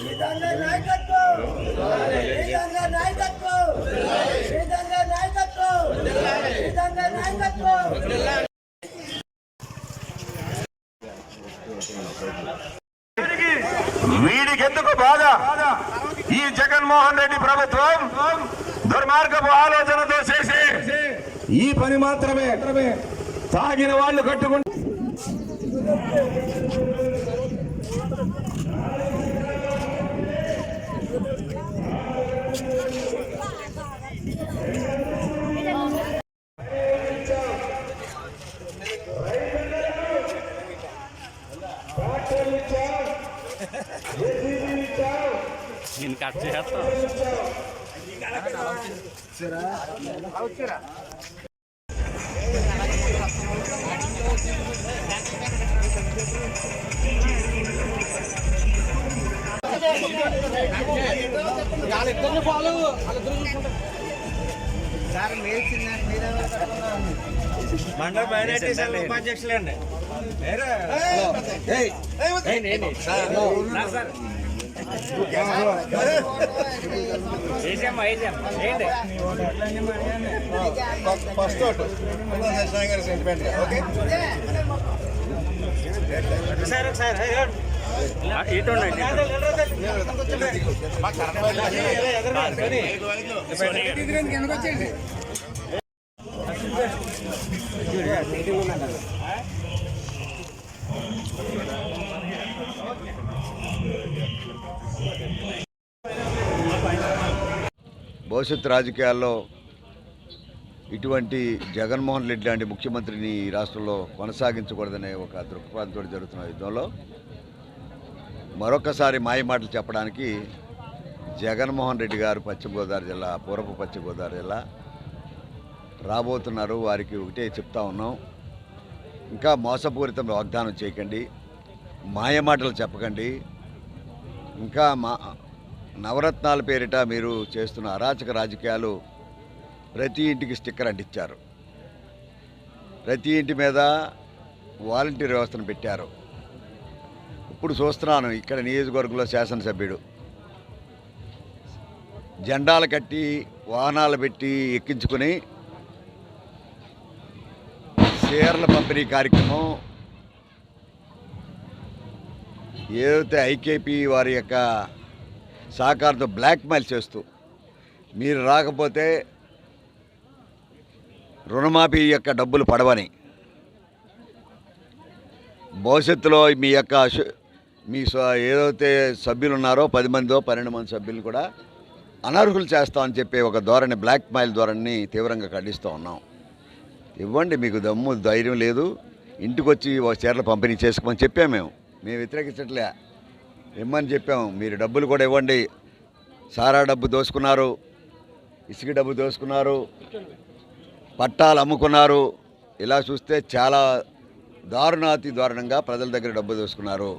విధంగా నాయకత్వం నాయకత్వం విధంగా నాయకత్వం విధంగా నాయకత్వం వీడికెందుకు బాధ ఈ జగన్మోహన్ రెడ్డి ప్రభుత్వం దుర్మార్గపు ఆలోచనతో చేసి ఈ పని మాత్రమే తాగిన వాళ్ళు కట్టుకుంటే నేను కట్ చేస్తా మండల మైనార్టీ సంఘ ఉపాధ్యక్షులండి ఫస్ట్ సెంటిమెంట్ ఓకే సార్ ఒకసారి ఇటు భవిష్యత్ రాజకీయాల్లో ఇటువంటి జగన్మోహన్ రెడ్డి లాంటి ముఖ్యమంత్రిని ఈ రాష్ట్రంలో కొనసాగించకూడదనే ఒక దృక్పథంతో జరుగుతున్న యుద్ధంలో మరొకసారి మాయ మాటలు చెప్పడానికి జగన్మోహన్ రెడ్డి గారు పశ్చిమ గోదావరి జిల్లా పూర్వపు పశ్చిమ గోదావరి జిల్లా రాబోతున్నారు. వారికి ఒకటే చెప్తా ఉన్నాం. ఇంకా మోసపూరితం వాగ్దానం చేయకండి. మాయ మాటలు చెప్పకండి. ఇంకా మా నవరత్నాల పేరిట మీరు చేస్తున్న అరాచక రాజకీయాలు ప్రతి ఇంటికి స్టిక్కర్ అంటించారు. ప్రతి ఇంటి మీద వాలంటీర్ వ్యవస్థను పెట్టారు. ఇప్పుడు చూస్తున్నాను ఇక్కడ నియోజకవర్గంలో శాసనసభ్యుడు. జెండాలు కట్టి వాహనాలు పెట్టి ఎక్కించుకుని చీరల పంపిణీ కార్యక్రమం ఏదైతే ఐకేపీ వారి యొక్క సహకారంతో బ్లాక్మెయిల్ చేస్తూ. మీరు రాకపోతే రుణమాఫీ యొక్క డబ్బులు పడవని. భవిష్యత్తులో మీ యొక్క మీ ఏదైతే సభ్యులు ఉన్నారో పది మందో పన్నెండు మంది సభ్యులు కూడా అనర్హులు చేస్తామని చెప్పి ఒక ధోరణి బ్లాక్మెయిల్ ధోరణిని తీవ్రంగా ఖండిస్తూ ఉన్నాం. ఇవ్వండి మీకు దమ్ము ధైర్యం లేదు. ఇంటికి వచ్చి ఒక చీరలు పంపిణీ చేసుకోమని చెప్పాము మేము. మేము వ్యతిరేకించట్లే. ఇమ్మని చెప్పాము. మీరు డబ్బులు కూడా ఇవ్వండి. సారా డబ్బు దోసుకున్నారు. ఇసుక డబ్బు దోసుకున్నారు. పట్టాలు అమ్ముకున్నారు. ఇలా చూస్తే చాలా దారుణాతి దారుణంగా ప్రజల దగ్గర డబ్బు దోసుకున్నారు.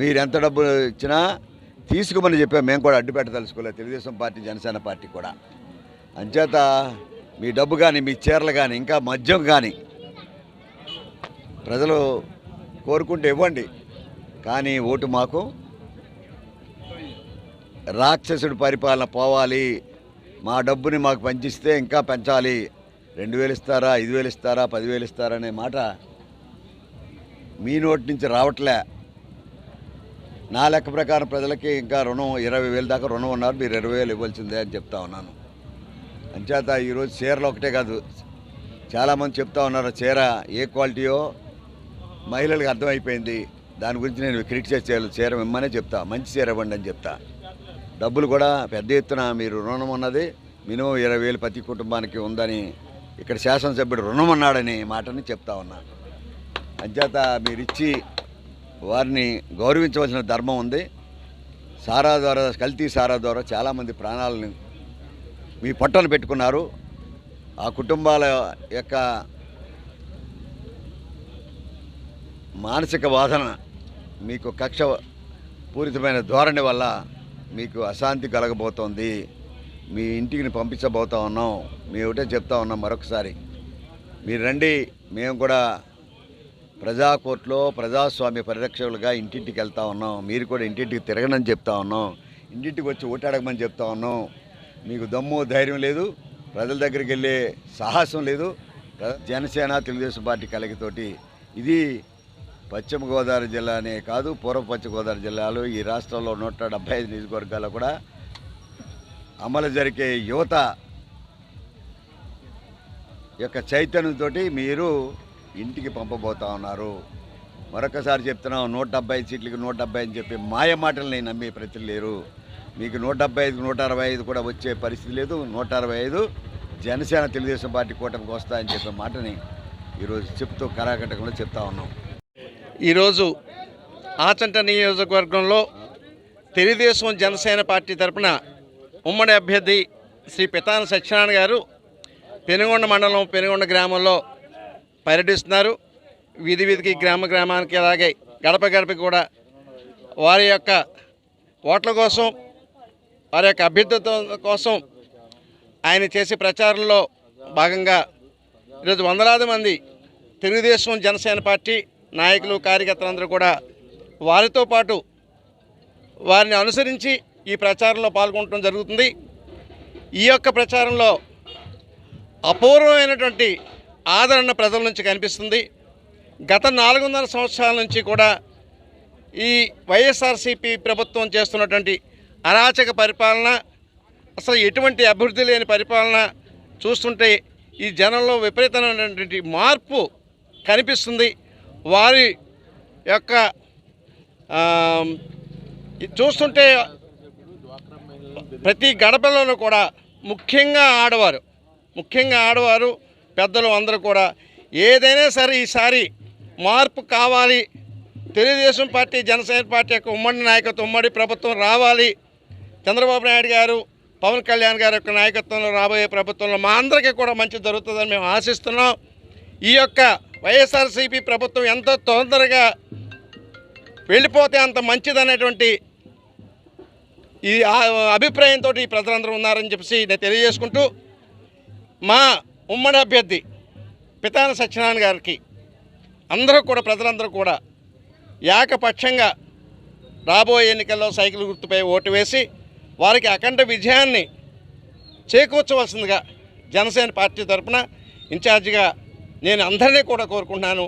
మీరు ఎంత డబ్బు ఇచ్చినా తీసుకోమని చెప్పాము. మేము కూడా అడ్డుపెట్ట పెట్టదలుచుకోలేదు. తెలుగుదేశం పార్టీ జనసేన పార్టీ కూడా. అంచేత మీ డబ్బు కానీ మీ చీరలు కానీ ఇంకా మద్యం కానీ ప్రజలు కోరుకుంటే ఇవ్వండి. కానీ ఓటు మాకు రాక్షసుడి పరిపాలన పోవాలి. మా డబ్బుని మాకు పంచిస్తే ఇంకా పెంచాలి. రెండు వేలు ఇస్తారా ఐదు వేలు ఇస్తారా పదివేలు ఇస్తారా అనే మాట మీ నోటి నుంచి రావట్లే. నా లెక్క ప్రకారం ప్రజలకి ఇంకా రుణం ఇరవై వేలు దాకా రుణం ఉన్నారు. మీరు ఇరవై వేలు ఇవ్వాల్సిందే అని చెప్తా ఉన్నాను. అంచేత ఈరోజు చీరలు ఒకటే కాదు. చాలామంది చెప్తా ఉన్నారు చీర ఏ క్వాలిటీయో మహిళలకు అర్థమైపోయింది. దాని గురించి నేను క్రిటిసైజ్ చేయాలి. చీర ఇమ్మనే చెప్తా. మంచి చీర ఇవ్వండి అని చెప్తా. డబ్బులు కూడా పెద్ద ఎత్తున మీరు రుణం ఉన్నది. మినిమం ఇరవై వేలు ప్రతి కుటుంబానికి ఉందని ఇక్కడ శాసనసభ్యుడు రుణం అన్నాడని మాటని చెప్తా ఉన్నా. అంచేత మీరిచ్చి వారిని గౌరవించవలసిన ధర్మం ఉంది. సారా ద్వారా కల్తీ సారా ద్వారా చాలామంది ప్రాణాలను మీ పొట్టను పెట్టుకున్నారు. ఆ కుటుంబాల యొక్క మానసిక వాదన మీకు కక్ష పూరితమైన ధోరణి వల్ల మీకు అశాంతి కలగబోతోంది. మీ ఇంటికి పంపించబోతా ఉన్నాం. మేము ఒకటే చెప్తా ఉన్నాం మరొకసారి. మీరు రండి. మేము కూడా ప్రజా కోర్టులో ప్రజాస్వామ్య పరిరక్షకులుగా ఇంటింటికి వెళ్తా ఉన్నాం. మీరు కూడా ఇంటింటికి తిరగనని చెప్తా ఉన్నాం. ఇంటింటికి వచ్చి ఓటాడకమని చెప్తా ఉన్నాం. మీకు దమ్ము ధైర్యం లేదు. ప్రజల దగ్గరికి వెళ్ళే సాహసం లేదు. జనసేన తెలుగుదేశం పార్టీ కలగితోటి ఇది పశ్చిమ గోదావరి జిల్లానే కాదు పూర్వ పశ్చిమ గోదావరి జిల్లాలో ఈ రాష్ట్రంలో నూట డెబ్బై ఐదు నియోజకవర్గాల్లో కూడా అమలు జరిగే యువత యొక్క చైతన్యంతో మీరు ఇంటికి పంపబోతా ఉన్నారు. మరొకసారి చెప్తున్నాం నూట డెబ్బై ఐదు సీట్లకి నూట డెబ్బై అని చెప్పి మాయ మాటలు నేను నమ్మే ప్రతి లేరు. మీకు నూట డెబ్బై ఐదు నూట అరవై ఐదు కూడా వచ్చే పరిస్థితి లేదు. నూట అరవై ఐదు జనసేన తెలుగుదేశం పార్టీ కూటమికి వస్తాయని చెప్పే మాటని ఈరోజు చెప్తూ కరాకటకంలో చెప్తా ఉన్నాం. ఈరోజు ఆచంట నియోజకవర్గంలో తెలుగుదేశం జనసేన పార్టీ తరపున ఉమ్మడి అభ్యర్థి శ్రీ పితాన సత్యనారాయణ గారు పెనుగొండ మండలం పెనుగొండ గ్రామంలో పర్యటిస్తున్నారు. వీధి వీధికి గ్రామ గ్రామానికి అలాగే గడప గడప కూడా వారి యొక్క ఓట్ల కోసం వారి యొక్క అభ్యర్థిత్వం కోసం ఆయన చేసే ప్రచారంలో భాగంగా ఈరోజు వందలాది మంది తెలుగుదేశం జనసేన పార్టీ నాయకులు కార్యకర్తలందరూ కూడా వారితో పాటు వారిని అనుసరించి ఈ ప్రచారంలో పాల్గొనడం జరుగుతుంది. ఈ యొక్క ప్రచారంలో అపూర్వమైనటువంటి ఆదరణ ప్రజల నుంచి కనిపిస్తుంది. గత నాలుగున్నర సంవత్సరాల నుంచి కూడా ఈ వైఎస్ఆర్సీపీ ప్రభుత్వం చేస్తున్నటువంటి అరాచక పరిపాలన అసలు ఎటువంటి అభివృద్ధి లేని పరిపాలన చూస్తుంటే ఈ జనంలో విపరీతమైనటువంటి మార్పు కనిపిస్తుంది. వారి యొక్క చూస్తుంటే ప్రతి గడపలోనూ కూడా ముఖ్యంగా ఆడవారు ముఖ్యంగా ఆడవారు పెద్దలు అందరూ కూడా ఏదైనా సరే ఈసారి మార్పు కావాలి. తెలుగుదేశం పార్టీ జనసేన పార్టీ యొక్క ఉమ్మడి నాయకత్వం ఉమ్మడి ప్రభుత్వం రావాలి. చంద్రబాబు నాయుడు గారు పవన్ కళ్యాణ్ గారి యొక్క నాయకత్వంలో రాబోయే ప్రభుత్వంలో మా అందరికీ కూడా మంచి జరుగుతుందని మేము ఆశిస్తున్నాం. ఈ యొక్క వైఎస్ఆర్సీపీ ప్రభుత్వం ఎంతో తొందరగా వెళ్ళిపోతే అంత మంచిదనేటువంటి ఈ అభిప్రాయంతో ఈ ప్రజలందరూ ఉన్నారని చెప్పేసి నేను తెలియజేసుకుంటూ మా ఉమ్మడి అభ్యర్థి పితాన సత్యనారాయణ గారికి అందరూ కూడా ప్రజలందరూ కూడా ఏకపక్షంగా రాబోయే ఎన్నికల్లో సైకిల్ గుర్తుపై ఓటు వేసి వారికి అఖండ విజయాన్ని చేకూర్చవలసిందిగా జనసేన పార్టీ తరఫున ఇన్ఛార్జిగా నేను అందరినీ కూడా కోరుకుంటున్నాను.